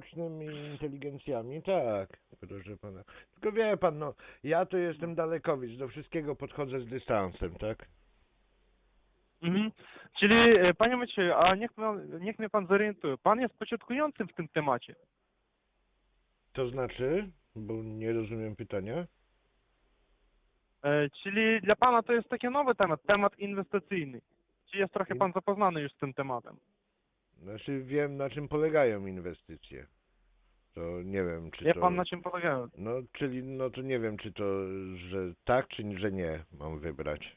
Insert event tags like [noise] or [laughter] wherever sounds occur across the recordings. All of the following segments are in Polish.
sztucznymi inteligencjami, tak, proszę pana. Tylko wie pan, no, ja to jestem dalekowicz, do wszystkiego podchodzę z dystansem, tak? Mhm. Czyli, e, panie Macieju, a niech, pan, niech mnie pan zorientuje, pan jest początkującym w tym temacie. To znaczy, bo nie rozumiem pytania. E, Czyli dla pana to jest taki nowy temat, temat inwestycyjny. Czy jest trochę pan zapoznany już z tym tematem? Znaczy wiem, na czym polegają inwestycje. To nie wiem, czy Wie to... pan na czym polegają? No, czyli, no to nie wiem, czy to, że tak, czy że nie mam wybrać.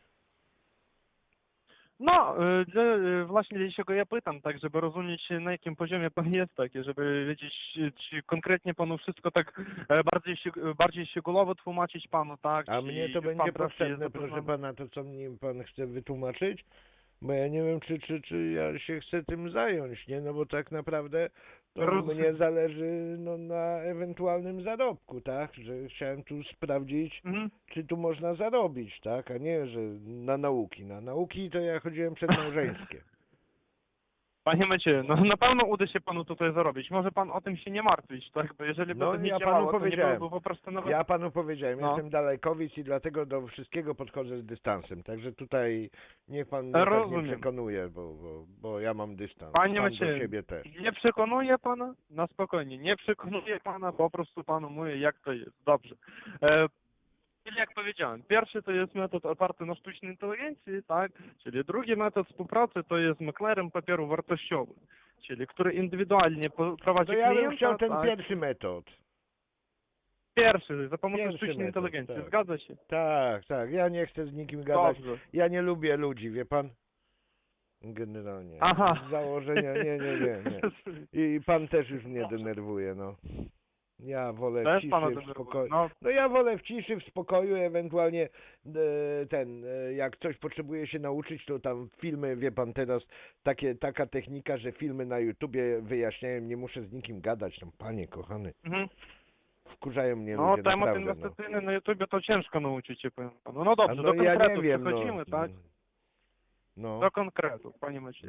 No, dla, e, właśnie dlatego ja pytam, tak, żeby rozumieć na jakim poziomie pan jest, tak, i żeby wiedzieć, czy- czy konkretnie panu wszystko tak e, bardziej, szczeg- bardziej szczegółowo tłumaczyć panu, tak? A czy mnie to pan będzie potrzebne, proszę pana, to co mnie pan chce wytłumaczyć? Bo ja nie wiem, czy, czy, czy ja się chcę tym zająć, nie? No bo tak naprawdę to Rozumiem. mnie zależy no, na ewentualnym zarobku, tak? Że chciałem tu sprawdzić, Mhm. czy tu można zarobić, tak? A nie, że na nauki. Na nauki to ja chodziłem przedmałżeńskie. [laughs] Panie Macieju, no na pewno uda się panu tutaj zarobić. Może pan o tym się nie martwić, tak? Bo jeżeli by No, to nie ja panu działało, to nie powiedziałem. byłoby po prostu nawet... Ja panu powiedziałem, No. jestem dalekowic i dlatego do wszystkiego podchodzę z dystansem. Także tutaj niech pan mnie tak nie Rozumiem. przekonuje, bo, bo, bo ja mam dystans. Panie pan do Macieju, siebie też. Nie przekonuje pana? Na spokojnie, nie przekonuje pana, po prostu panu mówię, jak to jest. Dobrze. E, czyli jak powiedziałem, pierwszy to jest metod oparty na sztucznej inteligencji, tak? Czyli drugi metod współpracy to jest maklerem papieru wartościowym, czyli który indywidualnie po- prowadzi To ja bym klienta, chciał ten tak? pierwszy metod. Pierwszy, za pomocą Pierwszy sztucznej metod, inteligencji, tak. zgadza się? Tak, tak. Ja nie chcę z nikim gadać. Dobrze. Ja nie lubię ludzi, wie pan? Generalnie. Aha. Z założenia, nie, nie, nie, nie. [laughs] I pan też już mnie denerwuje, no. Ja wolę w ciszy, w spokoju. No, No ja wolę w ciszy, w spokoju, ewentualnie e, ten, e, jak coś potrzebuję się nauczyć, to tam filmy, wie pan teraz, takie, taka technika, że filmy na YouTubie wyjaśniają, nie muszę z nikim gadać, tam panie kochany, mhm. wkurzają mnie No, ludzie, temat naprawdę, no. inwestycyjny na YouTubie to ciężko nauczyć się, powiem panu. No dobrze, A do no ja konkretów nie wiem, przechodzimy, no. tak? No. Do konkretów, panie Maciej.